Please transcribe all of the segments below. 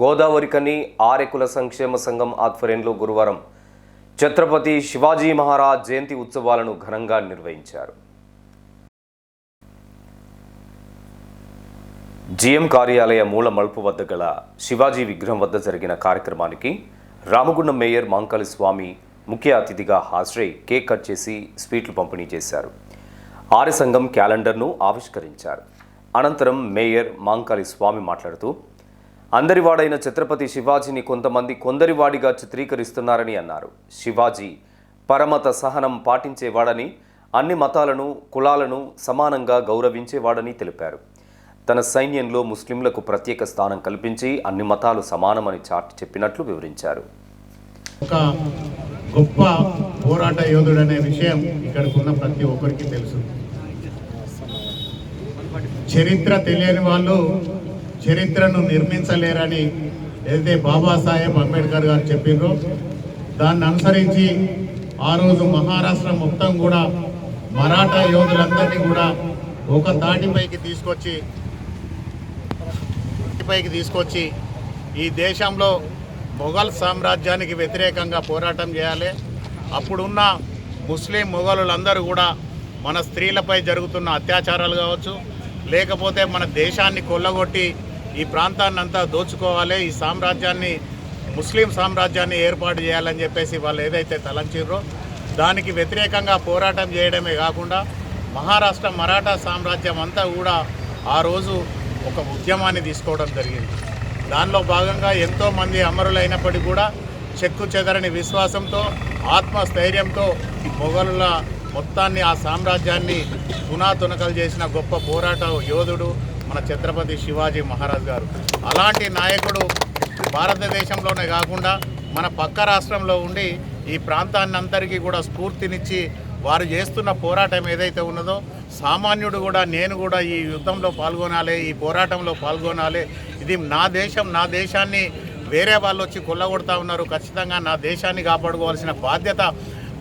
గోదావరికని ఆరెకుల సంక్షేమ సంఘం ఆధ్వర్యంలో గురువారం ఛత్రపతి శివాజీ మహారాజ్ జయంతి ఉత్సవాలను ఘనంగా నిర్వహించారు. జిఎం కార్యాలయ మూల మలుపు వద్ద గల శివాజీ విగ్రహం వద్ద జరిగిన కార్యక్రమానికి రామగుండం మేయర్ మాంకాళి స్వామి ముఖ్య అతిథిగా హాజరై కేక్ కట్ చేసి స్వీట్లు పంపిణీ చేశారు. ఆర్య సంఘం క్యాలెండర్ను ఆవిష్కరించారు. అనంతరం మేయర్ మాంకాళి స్వామి మాట్లాడుతూ అందరివాడైన ఛత్రపతి శివాజీని కొంతమంది కొందరివాడిగా చిత్రీకరిస్తున్నారని అన్నారు. శివాజీ పరమత సహనం పాటించేవాడని అన్ని మతాలను కులాలను సమానంగా గౌరవించేవాడని తెలిపారు. తన సైన్యంలో ముస్లింలకు ప్రత్యేక స్థానం కల్పించి అన్ని మతాలు సమానమని చాటి చెప్పినట్లు వివరించారు. ఒక గొప్ప పోరాట యోధుడు అనే విషయం ఇక్కడికి ఉన్న ప్రతి ఒక్కరికి తెలుసు. చరిత్ర తెలియని వాళ్ళు చరిత్రను నిర్మించలేరని ఏదైతే బాబాసాహెబ్ అంబేద్కర్ గారు చెప్పిండ్రో దాన్ని అనుసరించి ఆ రోజు మహారాష్ట్ర మొత్తం కూడా మరాఠా యోధులందరినీ కూడా ఒక తాటిపైకి తీసుకొచ్చి పైకి తీసుకొచ్చి ఈ దేశంలో మొఘల్ సామ్రాజ్యానికి వ్యతిరేకంగా పోరాటం చేయాలి. అప్పుడున్న ముస్లిం మొఘలులందరూ కూడా మన స్త్రీలపై జరుగుతున్న అత్యాచారాలు కావచ్చు లేకపోతే మన దేశాన్ని కొల్లగొట్టి ఈ ప్రాంతాన్ని అంతా దోచుకోవాలి ఈ సామ్రాజ్యాన్ని ముస్లిం సామ్రాజ్యాన్ని ఏర్పాటు చేయాలని చెప్పేసి వాళ్ళు ఏదైతే తలంచిర్రో దానికి వ్యతిరేకంగా పోరాటం చేయడమే కాకుండా మహారాష్ట్ర మరాఠా సామ్రాజ్యం అంతా కూడా ఆ రోజు ఒక ఉద్యమాన్ని తీసుకోవడం జరిగింది. దానిలో భాగంగా ఎంతోమంది అమరులైనప్పటికీ కూడా చెక్కు చెదరని విశ్వాసంతో ఆత్మస్థైర్యంతో ఈ మొఘలుల మొత్తాన్ని ఆ సామ్రాజ్యాన్ని తునాతునకలు చేసిన గొప్ప పోరాట యోధుడు మన ఛత్రపతి శివాజీ మహారాజ్ గారు. అలాంటి నాయకుడు భారతదేశంలోనే కాకుండా మన పక్క రాష్ట్రంలో ఉండి ఈ ప్రాంతాన్ని అందరికీ కూడా స్ఫూర్తినిచ్చి వారు చేస్తున్న పోరాటం ఏదైతే ఉన్నదో సామాన్యుడు కూడా నేను కూడా ఈ యుద్ధంలో పాల్గొనాలి ఈ పోరాటంలో పాల్గొనాలి. ఇది నా దేశం నా దేశాన్ని వేరే వాళ్ళు వచ్చి కొల్లగొడతా ఉన్నారు. ఖచ్చితంగా నా దేశాన్ని కాపాడుకోవాల్సిన బాధ్యత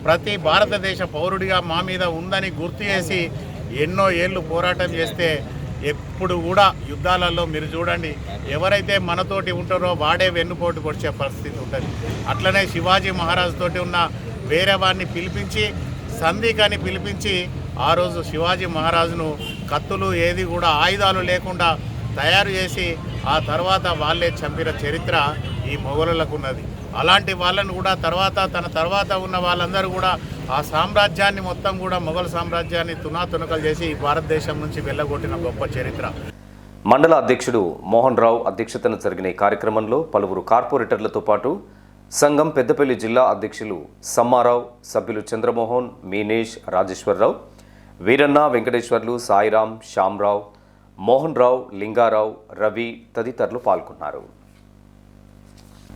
ప్రతి భారతదేశ పౌరుడిగా మా మీద ఉందని గుర్తు చేసి ఎన్నో ఏళ్ళు పోరాటం చేస్తే ఎప్పుడు కూడా యుద్ధాలలో మీరు చూడండి ఎవరైతే మనతోటి ఉంటారో వాడే వెన్నుపోటు పొడిచే పరిస్థితి ఉంటుంది. అట్లనే శివాజీ మహారాజు తోటి ఉన్న వేరే వారిని పిలిపించి సంధికాన్ని పిలిపించి ఆ రోజు శివాజీ మహారాజును కత్తులు ఏది కూడా ఆయుధాలు లేకుండా తయారు చేసి ఆ తర్వాత వాళ్ళే చంపిన చరిత్ర ఈ మొఘలులకు ఉన్నది అలాంటి వాళ్ళను కూడా తర్వాత తన తర్వాత ఉన్న వాళ్ళందరూ కూడా ఆ సామ్రాజ్యాన్ని మొత్తం కూడా మొఘల్ సామ్రాజ్యాన్ని తునాతునకలు చేసి ఈ భారతదేశం నుంచి వెళ్ళగొట్టిన గొప్ప చరిత్ర. మండల అధ్యక్షుడు మోహన్ రావు అధ్యక్షతన జరిగిన ఈ కార్యక్రమంలో పలువురు కార్పొరేటర్లతో పాటు సంఘం పెద్దపల్లి జిల్లా అధ్యక్షులు సమ్మారావు సభ్యులు చంద్రమోహన్ మీనేష్ రాజేశ్వరరావు వీరన్న వెంకటేశ్వర్లు సాయిరాం శ్యామ్రావు మోహన్ రావు లింగారావు రవి తదితరులు పాల్గొన్నారు.